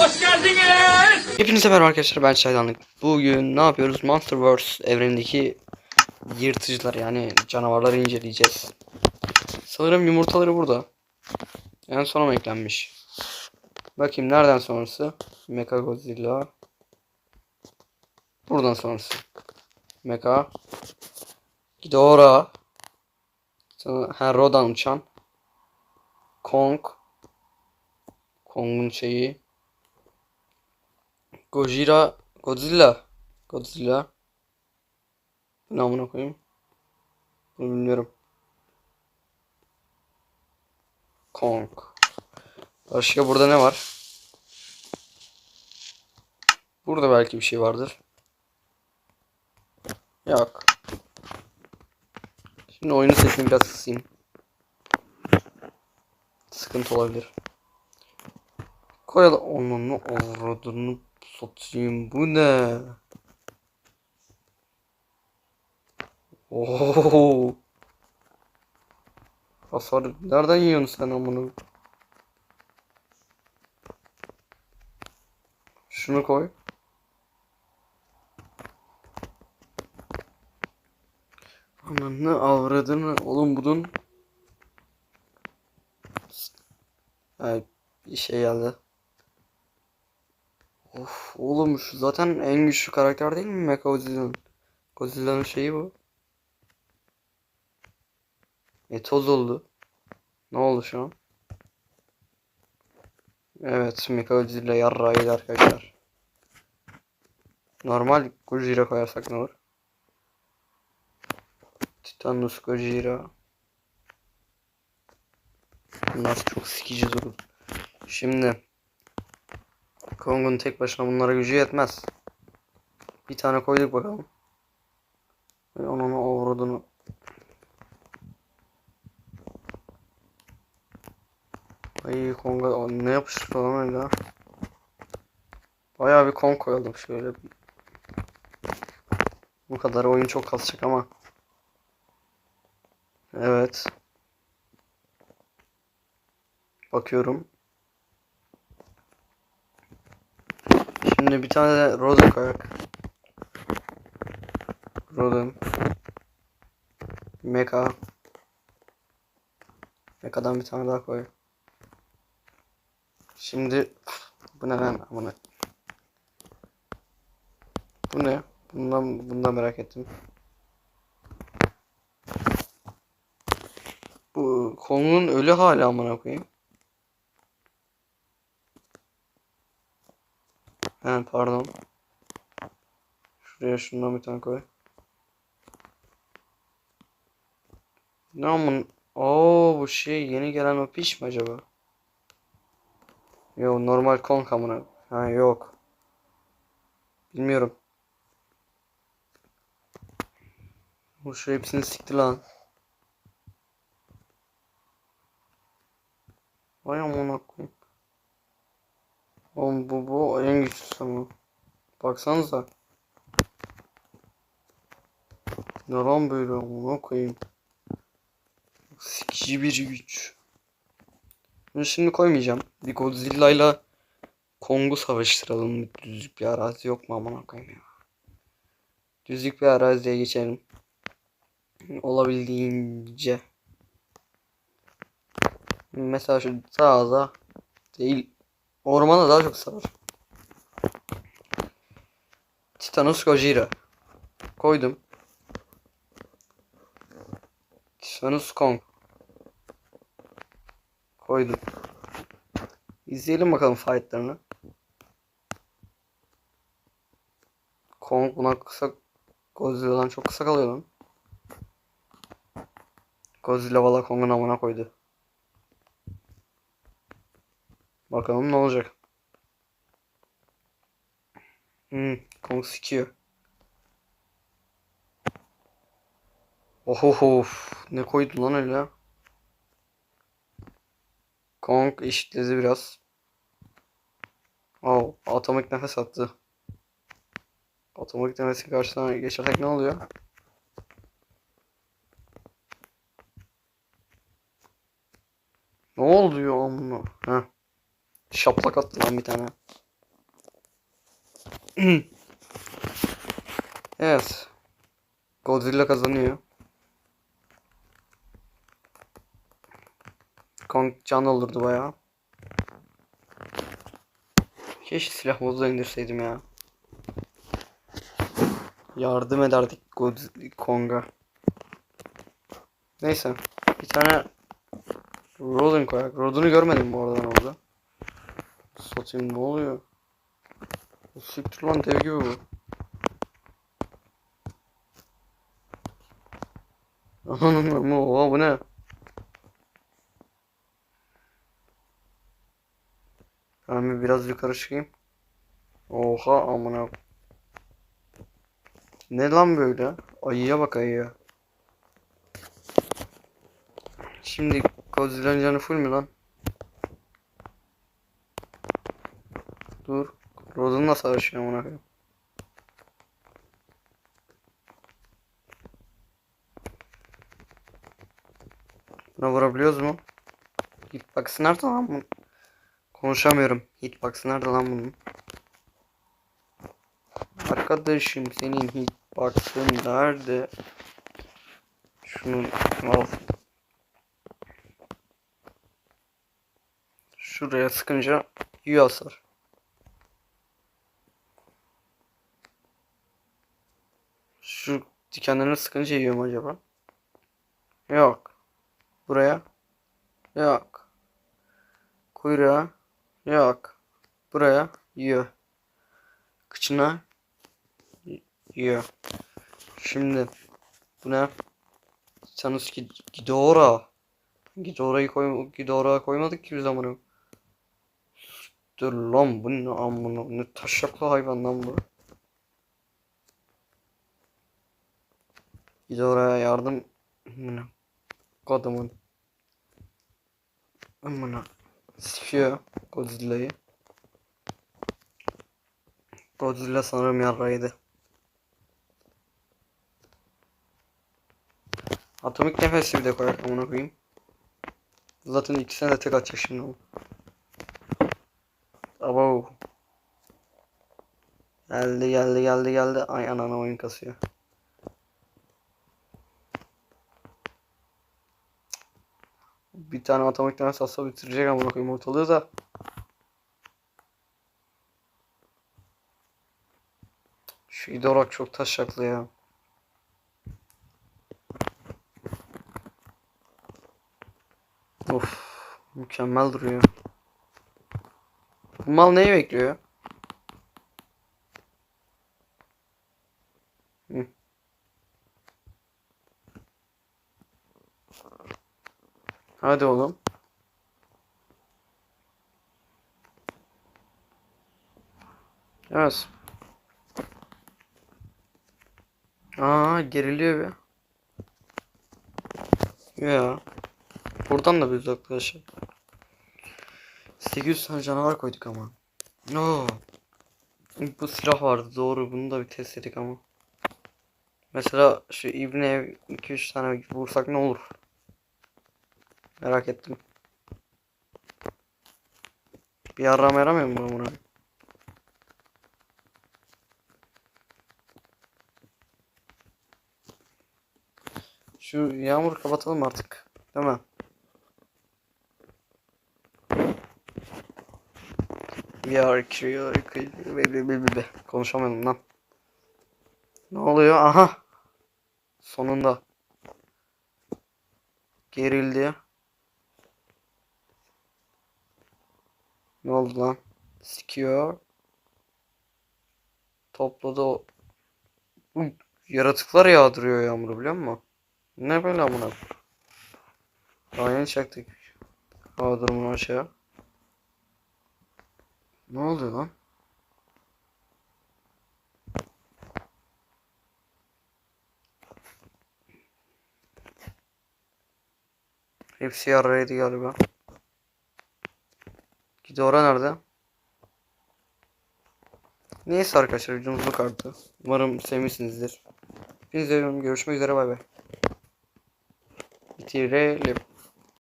Hoş geldiniz. Hepinize merhaba arkadaşlar ben Çaydanlık. Bugün ne yapıyoruz? Monsterverse evrenindeki yırtıcılar yani canavarları inceleyeceğiz. Sanırım yumurtaları burada. En sona mı eklenmiş? Bakayım nereden sonrası? Mechagodzilla. Buradan sonrası. Mecha. Ghidorah. Ha, Rodan uçan. Kong. Kong'un şeyi. Gojira, Godzilla. Godzilla. Ne amına koyayım? Bunu bilmiyorum. Kong. Başka burada ne var? Burada belki bir şey vardır. Yok. Şimdi oyunun sesini biraz kısayım. Sıkıntı olabilir. Koyalım. Onun avradını satayım. Bu ne? Oo. Hasar nereden yiyorsun sen amına? Şunu koy. Ananı avradını oğlum bunun Ay bir şey geldi. Of oğlum şu zaten en güçlü karakter değil mi Mechagodzilla'nın? Godzilla'nın şeyi bu. E toz oldu. Ne oldu şu an? Evet Mechagodzilla yarrağıydı arkadaşlar. Normal Gojira koyarsak ne olur? Titanus Gojira. Bunlar çok sikici durur. Şimdi Kong'un tek başına bunlara gücü yetmez. Bir tane koyduk bakalım. Ve onun avradını. Ay Kong'a ne yapıştı falan öyle. Bayağı bir Kong koyalım şöyle. Bu kadar oyun çok kasacak ama. Evet. Bakıyorum. Şimdi bir tane de Roden koyak. Roden. Mecha. Mecha'dan bir tane daha koy. Şimdi bu ne lan amına. Bu ne? Bundan bundan merak ettim. Bu Kong'un ölü hali amına koyayım. He pardon. Şuraya şundan bir tane koy. Ne amın? Oo bu şey yeni gelen o piş mi acaba? Yok normal Kong amına. Ha yok. Bilmiyorum. Bu şu hepsini sikti lan. Vay amına koyayım. Oğlum bu bu en güçlüsü ama. Baksanıza. Ne lan böyle amına koyayım. Sikici bir güç. Bunu şimdi koymayacağım. Bir Godzilla ile Kong'u savaştıralım. Düzlük bir arazi yok mu amına koyayım ya. Düzlük bir araziye geçelim. Olabildiğince. Mesela şu sağda değil. Ormana daha çok sarar. Titanus Gojira. Koydum. Titanus Kong. Koydum. İzleyelim bakalım fightlarını. Kong buna kısa Godzilla'dan çok kısa kalıyor lan. Godzilla valla Kong'un amına koydu. Bakalım ne olacak. Hmm, Kong sikiyor. Ohoho, ne koydu lan öyle? Kong eşitledi biraz. Oh, atomik nefes attı. Atomik nefesin karşısına geçersek ne oluyor? Ne oluyor amına? Heh. Şaplak attı lan bir tane. evet. Godzilla kazanıyor. Kong can olurdu bayağı. Keşke silah modu indirseydim ya. Yardım ederdik God Kong'a. Neyse. Bir tane Rodin koyak. Rodin'i görmedim bu arada orada. Satayım ne oluyor? Siktir lan dev gibi bu. Oha bu ne? Ben bir biraz yukarı çıkayım. Oha amına. Ne lan böyle? Ayıya bak ayıya. Şimdi Godzilla'nın canı full mü lan? Dur. Nasıl savaşıyor amına? Buna vurabiliyoruz mu? Hitbox'ı nerede lan bunun? Konuşamıyorum. Hitbox'ı nerede lan bunun? Arkadaşım senin hitbox'ın nerede? Şunu al. Şuraya sıkınca yiyor hasar. Şu dikenlerini sıkınca yiyor mu acaba? Yok. Buraya? Yok. Kuyruğa? Yok. Buraya? Yiyor. Kıçına? Yiyor. Şimdi bu ne? Sanus Gidora. Gidora'yı koy Gidora'ya koymadık ki biz amına. Dur lan bu ne amına ne taşaklı hayvan lan bu. Gidora'ya yardım amına. Kodumun. Amına. Sikiyor Godzilla'yı. Godzilla sanırım yarraydı. Atomik nefesi bir de koyak amına koyayım. Zaten ikisine de tek atacak şimdi o. Abo. Geldi geldi geldi geldi. Ay anana oyun kasıyor. Bir tane atomik nefes atsa bitirecek amına koyayım ortalığı da. Şu idorak çok taşaklı ya. Of, mükemmel duruyor. Bu mal neyi bekliyor? Hı. Hadi oğlum. Evet. Aa geriliyor be. Ya. Buradan da bir uzaklaşalım. 800 tane canavar koyduk ama. Oo. Bu silah vardı doğru bunu da bir test ettik ama. Mesela şu İbne'ye 2-3 tane vursak ne olur? Merak ettim. Bir yarram yaramıyor mu buna? Şu yağmur kapatalım artık. Değil mi? We are curious. Konuşamıyorum lan. Ne oluyor? Aha. Sonunda. Gerildi. Ne oldu lan? Sikiyor. Topladı o. Bu yaratıklar yağdırıyor yağmuru biliyor musun? Ne böyle amına? Daha yeni çaktık. Hava durumunu aşağı. Ne oluyor lan? Hepsi yaraydı galiba. Gidora nerede? Neyse arkadaşlar videomuz bu kadardı. Umarım sevmişsinizdir. Hepinize görüşmek üzere bay bay. Bitirelim.